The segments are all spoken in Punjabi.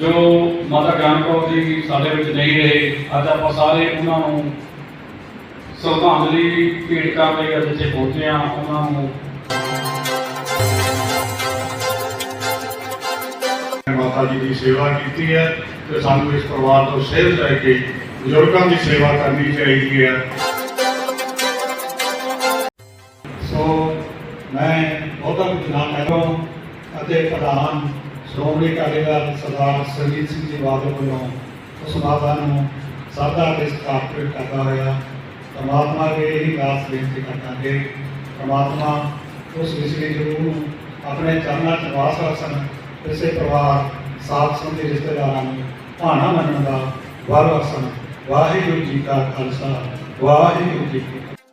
ਜੋ ਮਾਤਾ ਗਿਆਨ ਜੀ ਸਾਡੇ ਵਿੱਚ ਨਹੀਂ ਰਹੇ, ਅੱਜ ਆਪਾਂ ਸਾਰੇ ਉਹਨਾਂ ਨੂੰ ਸ਼ਰਧਾਂਜਲੀ ਭੇਟ ਕਰਨ ਲਈ, ਅੱਜ ਇੱਥੇ ਪਹੁੰਚੇ ਹਾਂ, ਉਹਨਾਂ ਨੂੰ ਮਾਤਾ ਜੀ ਦੀ ਸੇਵਾ ਕੀਤੀ ਹੈ ਤੇ ਸਾਨੂੰ ਇਸ ਪਰਿਵਾਰ ਤੋਂ ਸੇਧ ਲੈ ਕੇ ਬਜ਼ੁਰਗਾਂ ਦੀ ਸੇਵਾ ਕਰਨੀ ਚਾਹੀਦੀ ਹੈ। ਮੈਂ ਬਹੁਤਾ ਕੁਝ ਨਾ ਕਹਿਣਾ ਅਤੇ ਪ੍ਰਧਾਨ ਸ਼੍ਰੋਮਣੀ ਅਕਾਲੀ ਦਲ ਸਰਦਾਰ ਸਰਜੀਤ ਸਿੰਘ ਜੀ ਬਾਦਲ ਵੱਲੋਂ ਉਸ ਮਾਤਾ ਨੂੰ ਸਰਦਾ ਤੇ ਸਥਾਪਿਤ ਕਰਦਾ ਹੋਇਆ ਪਰਮਾਤਮਾ ਦੇ ਹੀ ਦਾਸ ਬੇਨਤੀ ਕਰਾਂਗੇ ਪਰਮਾਤਮਾ ਉਸ ਵਿਸ਼ੇ ਨੂੰ ਆਪਣੇ ਚਰਨਾਂ 'ਚ ਵਾਸ ਰੱਖਣ ਇਸੇ ਪਰਿਵਾਰ ਸਾਥ ਸੰਬੰਧੀ ਰਿਸ਼ਤੇਦਾਰਾਂ ਨੂੰ ਭਾਣਾ ਮੰਨਣ ਦਾ ਵਰ ਬਖਸ਼ਣ। ਵਾਹਿਗੁਰੂ ਜੀ ਕਾ ਖਾਲਸਾ, ਵਾਹਿਗੁਰੂ ਜੀ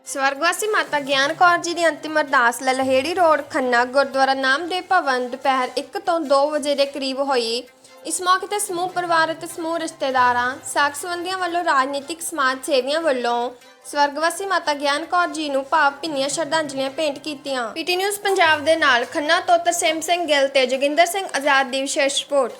ਸਵਰਗਵਾਸੀ ਮਾਤਾ ਗਿਆਨ ਕੌਰ ਜੀ ਦੀ ਅੰਤਿਮ ਅਰਦਾਸ ਲਲਹੇੜੀ ਰੋਡ ਖੰਨਾ ਗੁਰਦੁਆਰਾ ਨਾਮਦੇਵ ਭਵਨ ਦੁਪਹਿਰ 1 ਤੋਂ 2 ਵਜੇ ਦੇ ਕਰੀਬ ਹੋਈ। ਇਸ ਮੌਕੇ ਤੇ ਸਮੂਹ ਪਰਿਵਾਰ ਅਤੇ ਸਮੂਹ ਰਿਸ਼ਤੇਦਾਰਾਂ ਸਾਕ ਸੰਬੰਧੀਆਂ ਵੱਲੋਂ ਰਾਜਨੀਤਿਕ ਸਮਾਜ ਸੇਵੀਆਂ ਵੱਲੋਂ ਸਵਰਗਵਾਸੀ ਮਾਤਾ ਗਿਆਨ ਕੌਰ ਜੀ ਨੂੰ ਭਾਵ ਭਿੰਨੀਆਂ ਸ਼ਰਧਾਂਜਲੀਆਂ ਭੇਂਟ ਕੀਤੀਆਂ। ਪੀਟੀ ਨਿਊਜ਼ ਪੰਜਾਬ ਦੇ ਨਾਲ ਖੰਨਾ ਤੋਂ ਤਰਸੇਮ ਸਿੰਘ ਗਿੱਲ ਤੇ ਜੋਗਿੰਦਰ ਸਿੰਘ ਆਜ਼ਾਦ ਦੀ ਵਿਸ਼ੇਸ਼ ਰਿਪੋਰਟ।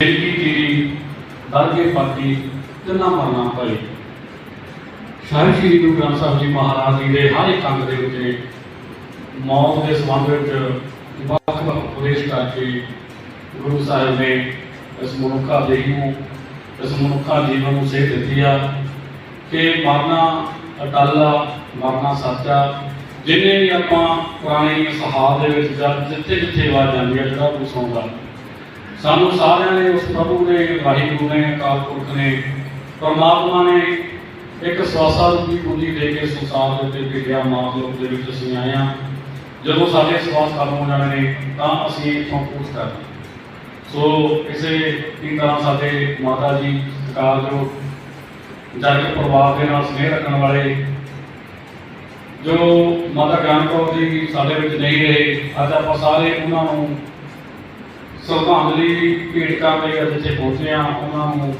ਦਿੱਲੀ ਤੇਰੀ ਦਰਗੇ ਪਾਤੀ ਤਿੰਨਾ ਮਰਨਾ ਭਾਈ ਸਾਹਿਬ ਸ੍ਰੀ ਗੁਰੂ ਗ੍ਰੰਥ ਸਾਹਿਬ ਜੀ ਮਹਾਰਾਜ ਜੀ ਦੇ ਹਰ ਇੱਕ ਅੰਗ ਦੇ ਵਿੱਚ ਮੌਤ ਦੇ ਸੰਬੰਧ ਵਿੱਚ ਵੱਖ ਵੱਖ ਉਪਦੇਸ਼ ਕਰਕੇ ਗੁਰੂ ਸਾਹਿਬ ਨੇ ਇਸ ਮਨੁੱਖਾ ਦੇਹੀ ਨੂੰ, ਇਸ ਮਨੁੱਖਾ ਜੀਵਨ ਨੂੰ ਸੇਧ ਦਿੱਤੀ ਆ ਕਿ ਮਰਨਾ ਅਟੱਲ ਆ, ਮਰਨਾ ਸੱਚਾ ਜਿੰਨੇ ਵੀ ਆਪਾਂ ਪੁਰਾਣੇ ਇਤਿਹਾਸ ਦੇ ਵਿੱਚ ਜਦ ਜਿੱਥੇ ਜਿੱਥੇ ਆਵਾਜ਼ ਜਾਂਦੀ ਆ, ਜਿਹੜਾ ਕੁਝ ਸੁਣਦਾ ਸਾਨੂੰ ਸਾਰਿਆਂ ਨੇ ਉਸ ਪ੍ਰਭੂ ਨੇ ਵਾਹਿਗੁਰੂ ਨੇ, ਅਕਾਲ ਪੁਰਖ ਨੇ, ਪਰਮਾਤਮਾ ਨੇ ਇੱਕ ਸਵਾਸਾ ਰੂਪੀ ਬੁੱਧੀ ਦੇ ਕੇ ਸੰਸਾਰ ਦੇ ਉੱਤੇ ਭੇਜਿਆ ਮਾਂ ਦੇ ਵਿੱਚ ਅਸੀਂ ਆਏ ਹਾਂ। ਜਦੋਂ ਸਾਡੇ ਸਵਾਸ ਖਤਮ ਹੋ ਜਾਣੇ ਨੇ, ਤਾਂ ਅਸੀਂ ਇੱਥੋਂ ਕੂਚ ਕਰਦੇ ਸੋ ਕਿਸੇ ਵੀ ਤਰ੍ਹਾਂ ਸਾਡੇ ਮਾਤਾ ਜੀ ਸਤਿਕਾਰਯੋਗ ਜੱਗ ਪਰਿਵਾਰ ਦੇ ਨਾਲ ਸਨੇਹ ਰੱਖਣ ਵਾਲੇ, ਜੋ ਮਾਤਾ ਗਿਆਨ ਕੌਰ ਜੀ ਸਾਡੇ ਵਿੱਚ ਨਹੀਂ ਰਹੇ, ਅੱਜ ਆਪਾਂ ਸਾਰੇ ਉਹਨਾਂ ਨੂੰ ਸ਼ਰਧਾਂਜਲੀ ਭੇਟ ਕਰਨ ਲਈ ਅੱਜ ਇੱਥੇ ਪਹੁੰਚੇ ਹਾਂ, ਉਹਨਾਂ ਨੂੰ,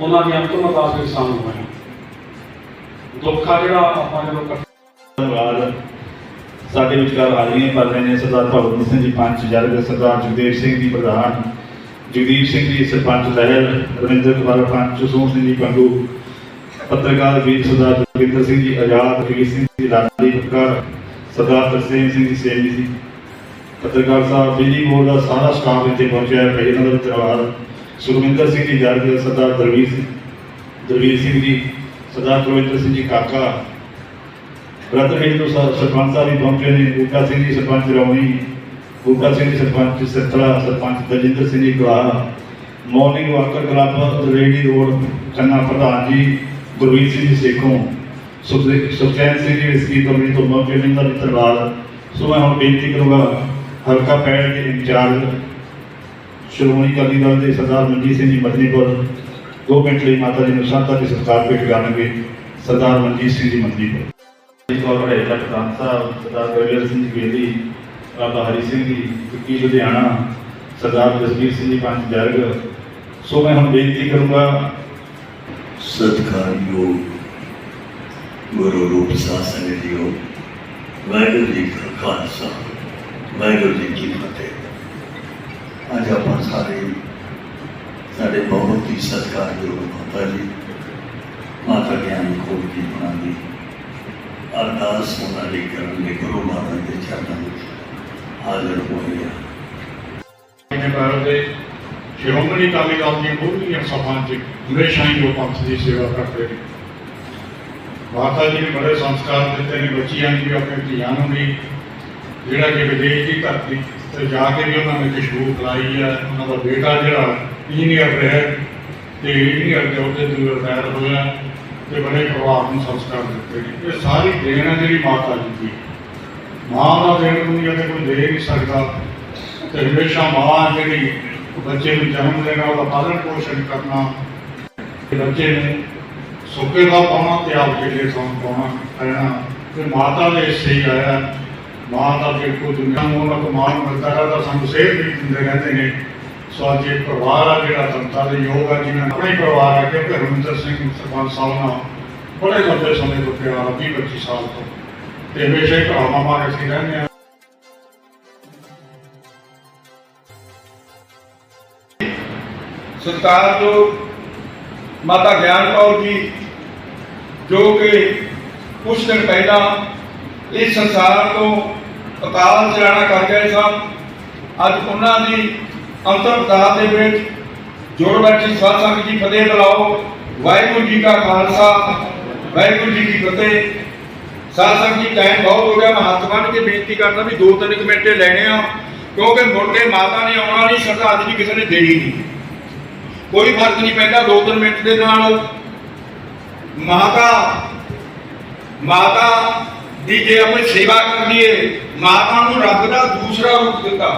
ਉਹਨਾਂ ਦੀ ਅੰਤਿਮ ਅਰਦਾਸ ਵਿੱਚ ਸ਼ਾਮਲ ਹੋਏ ਦੁੱਖ ਆ ਜਿਹੜਾ ਆਪਾਂ ਜਦੋਂ ਧੰਨਵਾਦ। ਸਾਡੇ ਵਿਚਕਾਰ ਹਾਜ਼ਰੀਆਂ ਕਰ ਰਹੇ ਨੇ ਸਰਦਾਰ ਭਗਵੰਤ ਸਿੰਘ ਜੀ ਪੰਚ ਜਰਗ ਸਰਦਾਰ ਜਗਦੇਵ ਸਿੰਘ ਜੀ ਪ੍ਰਧਾਨ, ਜਗਦੀਪ ਸਿੰਘ ਜੀ ਸਰਪੰਚ ਲਹਿਰ, ਰਵਿੰਦਰ ਕੁਮਾਰ ਪੰਚ ਸੋਹਣ ਸਿੰਘ ਜੀ ਪੰਡੂ, ਪੱਤਰਕਾਰ ਵੀਰ ਸਰਦਾਰ ਜਗਿੰਦਰ ਸਿੰਘ ਜੀ ਆਜ਼ਾਦ ਵੀਰ ਸਿੰਘ ਜੀ ਲਾਡੀ ਪੱਕਰ ਸਰਦਾਰ ਤਰਸੇਮ ਸਿੰਘ ਜੀ ਸੇਮੀ ਜੀ ਪੱਤਰਕਾਰ ਸਾਹਿਬ ਬਿਜਲੀ ਬੋਰਡ ਦਾ ਸਾਰਾ ਸਟਾਫ ਇੱਥੇ ਪਹੁੰਚਿਆ ਹੈ ਪਹਿਲੇ ਨੰਬਰ ਪਰਿਵਾਰ। ਸੁਖਵਿੰਦਰ ਸਿੰਘ ਜੀ ਜਰਗ ਸਰਦਾਰ ਦਰਵੀਰ ਸਿੰਘ। ਦਰਵੀਰ ਸਿੰਘ ਜੀ, ਸਰਦਾਰ ਪ੍ਰਵਿੰਦਰ ਸਿੰਘ ਜੀ ਕਾਕਾ। ਬ੍ਰਦਰ ਹੈਡ ਤੋਂ ਸਰਪੰਚ ਸਾਹਿਬ ਵੀ ਪਹੁੰਚੇ ਨੇ, ਬੂਟਾ ਸਿੰਘ ਜੀ ਸਰਪੰਚ ਰੌਣੀ, ਬੂਟਾ ਸਿੰਘ ਜੀ ਸਰਪੰਚ ਸਤਰਾ ਸਰਪੰਚ ਦਜਿੰਦਰ ਸਿੰਘ ਜੀ ਗਵਾਹ ਮਾਰਨਿੰਗ ਵਾਕਰ ਕਲੱਬ ਰੇਡੀ ਰੋਡ ਚੰਨਾ ਪ੍ਰਧਾਨ ਜੀ, ਗੁਰਵੀਰ ਸਿੰਘ ਜੀ ਸੇਖੋਂ। ਸੁਖਦੇ- ਸੁਖਚੈਨ ਸਿੰਘ ਜੀ ਇਸਕੀ ਕਮੇਟੀ ਤੋਂ ਮੌਕੇ ਦਾ ਮਿੱਤਰਵਾਦ ਸੋ ਮੈਂ ਹੁਣ ਬੇਨਤੀ ਕਰੂੰਗਾ ਹਲਕਾ ਪੈੜ ਦੇ ਇੰਚਾਰਜ ਸ਼੍ਰੋਮਣੀ ਅਕਾਲੀ ਦਲ ਦੇ ਸਰਦਾਰ ਮਨਜੀਤ ਸਿੰਘ ਜੀ ਮਦਨੀਪੁਰ ਦੋ ਮਿੰਟ ਲਈ ਮਾਤਾ ਜੀ ਨੂੰ ਸ਼ਰਧਾ ਤੇ ਸਤਿਕਾਰ ਭੇਟ ਕਰਨਗੇ ਸਰਦਾਰ ਮਨਜੀਤ ਸਿੰਘ ਜੀ ਮਦਨੀਪੁਰ ਜੀ ਕੋਲ ਰਹੇ ਤੱਕ ਸਾਹਿਬ ਸਰਦਾਰ ਗਰਵੀਰ ਸਿੰਘ ਜੀ ਬੇਲੀ ਬਾਬਾ ਹਰੀ ਸਿੰਘ ਜੀ ਕੀ ਲੁਧਿਆਣਾ ਸਰਦਾਰ ਜਸਵੀਰ ਸਿੰਘ ਜੀ ਪੰਜ ਜਰਗ। ਸੋ ਮੈਂ ਹੁਣ ਬੇਨਤੀ ਕਰੂੰਗਾ ਸਤਿਕਾਰਯੋਗ ਗੁਰੂ ਰੂਪ ਸਾਸਨ ਜੀਓ ਵਾਹਿਗੁਰੂ ਜੀ ਕਾ ਖਾਲਸਾ। ਵਾਹਿਗੁਰੂ ਜੀ ਕੀ ਫਤਿਹ ਅੱਜ ਆਪਾਂ ਸਾਰੇ ਸਾਡੇ ਬਹੁਤ ਹੀ ਸਤਿਕਾਰਯੋਗ ਮਾਤਾ ਜੀ ਮਾਤਾ ਗਿਆਨ ਕੋਲ ਦੀ ਬਣਾ ਦੀ ਅਰਦਾਸ ਉਹਨਾਂ ਲਈ ਕਰਨ ਲਈ ਗੁਰੂ ਮਾਤਾ ਦੇ ਚਰਨਾਂ ਵਿੱਚ ਹਾਜ਼ਰ ਹੋਏ ਆ ਨੇ ਭਾਰਤ ਦੇ ਸ਼੍ਰੋਮਣੀ ਅਕਾਲੀ ਦਲ ਦੀਆਂ ਮੁੱਢਲੀਆਂ ਸਭਾਵਾਂ 'ਚ ਹਮੇਸ਼ਾ ਹੀ ਉਹ ਪੰਥ ਦੀ ਸੇਵਾ ਕਰਦੇ ਨੇ ਮਾਤਾ ਜੀ ਨੇ ਬੜੇ ਸੰਸਕਾਰ ਦਿੱਤੇ ਨੇ ਬੱਚਿਆਂ ਨੂੰ ਵੀ ਆਪਣੇ ਧੀਆਂ ਨੂੰ ਵੀ ਜਿਹੜਾ ਕਿ ਵਿਦੇਸ਼ ਦੀ ਧਰਤੀ ਤੇ ਜਾ ਕੇ ਵੀ ਉਹਨਾਂ ਨੇ ਕਿਸ਼ਬੂ ਖਲਾਈ ਹੈ ਉਹਨਾਂ ਦਾ ਬੇਟਾ ਜਿਹੜਾ ਇੰਜੀਨੀਅਰ ਰਿਹਾ ਤੇ ਇੰਜੀਨੀਅਰ ਦੇ ਉਹਦੇ ਤੋਂ ਰਿਟਾਇਰ ਹੋਇਆ ਤੇ ਬੜੇ ਪਰਿਵਾਰ ਨੂੰ ਸੰਸਕਾਰ ਦਿੱਤੇ ਨੇ। ਇਹ ਸਾਰੀ ਦੇਣ ਹੈ ਜਿਹੜੀ ਮਾਤਾ ਜੀ ਦੀ। ਮਾਂ ਦਾ ਦੇਣ ਦੁਨੀਆ ਤੇ ਕੋਈ ਦੇ ਨਹੀਂ ਸਕਦਾ। ਤੇ ਹਮੇਸ਼ਾ ਮਾਂ ਜਿਹੜੀ ਬੱਚੇ ਨੂੰ ਜਨਮ ਦੇਣਾ, ਉਹਦਾ ਪਾਲਣ ਪੋਸ਼ਣ ਕਰਨਾ। ਬੱਚੇ ਨੂੰ ਸੁੱਕੇ ਦਾ ਪਾਉਣਾ ਤੇ ਆਪ ਜਿਹੜੇ ਸੌਂ ਪਾਉਣਾ ਪੈਣਾ। ਤੇ ਮਾਤਾ ਦੇ ਹਿੱਸੇ ਹੀ ਆਇਆ। ਮਾਂ ਦਾ ਜੇ ਕੋਈ ਦੁਨੀਆ ਨੂੰ ਉਹਨਾਂ ਤੋਂ ਮਾਣ ਮਿਲਦਾ ਹੈ, ਤਾਂ ਸਾਨੂੰ ਸੇਧ ਵੀ ਦਿੰਦੇ ਰਹਿੰਦੇ ਨੇ। ਸੋ ਅੱਜ ਇਹ ਪਰਿਵਾਰ ਆ ਜਿਹੜਾ ਸੰਤਾਂ ਦੇ ਯੋਗ ਆ ਜਿਵੇਂ ਆਪਣੇ ਪਰਿਵਾਰ ਆ ਕਿਉਂਕਿ ਹਰਮਿੰਦਰ ਸਿੰਘ, ਸਰਪੰਚ ਸਾਹਿਬ ਨਾਲ ਬੜੇ ਲੰਬੇ ਸਮੇਂ ਤੋਂ ਪਿਆਰ ਆ 20 25 ਸਾਲ ਤੋਂ। ਤੇ ਹਮੇਸ਼ਾ ਹੀ ਭਰਾਵਾਂ ਮਾਂ ਅਸੀਂ ਰਹਿੰਦੇ ਆ ਸਤਿਕਾਰਯੋਗ ਮਾਤਾ ਗਿਆਨ ਕੌਰ ਜੀ, ਜੋ ਕਿ ਕੁਝ ਦਿਨ ਪਹਿਲਾਂ ਇਸ ਸੰਸਾਰ ਤੋਂ ਅਕਾਲ ਚਲਾਣਾ ਕਰ ਗਏ ਸਨ। ਅੱਜ ਉਹਨਾਂ ਦੀ ਅੰਤਰਦਾਤ ਦੇ ਵਿੱਚ ਜੁੜ ਬੈਠੀ ਸਾਧ ਸੰਗਤ ਜੀ ਫਤਿਹ ਬੁਲਾਓ। ਵਾਹਿਗੁਰੂ ਜੀ ਕਾ ਖਾਲਸਾ, ਵਾਹਿਗੁਰੂ ਜੀ ਕੀ ਫਤਿਹ। ਸਾਧ ਸੰਗਤ ਜੀ ਟਾਈਮ ਬਹੁਤ ਹੋ ਗਿਆ। ਮੈਂ ਹੱਥ ਬੰਨ੍ਹ ਕੇ ਬੇਨਤੀ ਕਰਦਾ ਵੀ ਦੋ ਤਿੰਨ ਕੁ ਮਿੰਟ ਲੈਣੇ ਆ, ਕਿਉਂਕਿ ਮੁੜ ਮਾਤਾ ਨੇ ਆਉਣਾ ਨਹੀਂ ਸ਼ਰਧਾਂਜਲੀ ਕਿਸੇ ਨੇ ਦੇਣੀ ਨਹੀਂ। ਕੋਈ ਫ਼ਰਕ ਨਹੀਂ ਪੈਂਦਾ ਦੋ ਤਿੰਨ ਮਿੰਟ ਦੇ ਨਾਲ। ਮਾਤਾ ਮਾਤਾ ਦੀ ਜੇ ਆਪਾਂ ਸੇਵਾ ਕਰੀਏ ਮਾਤਾ ਨੂੰ ਰੱਬ ਦਾ ਦੂਸਰਾ ਰੂਪ ਦਿੱਤਾ।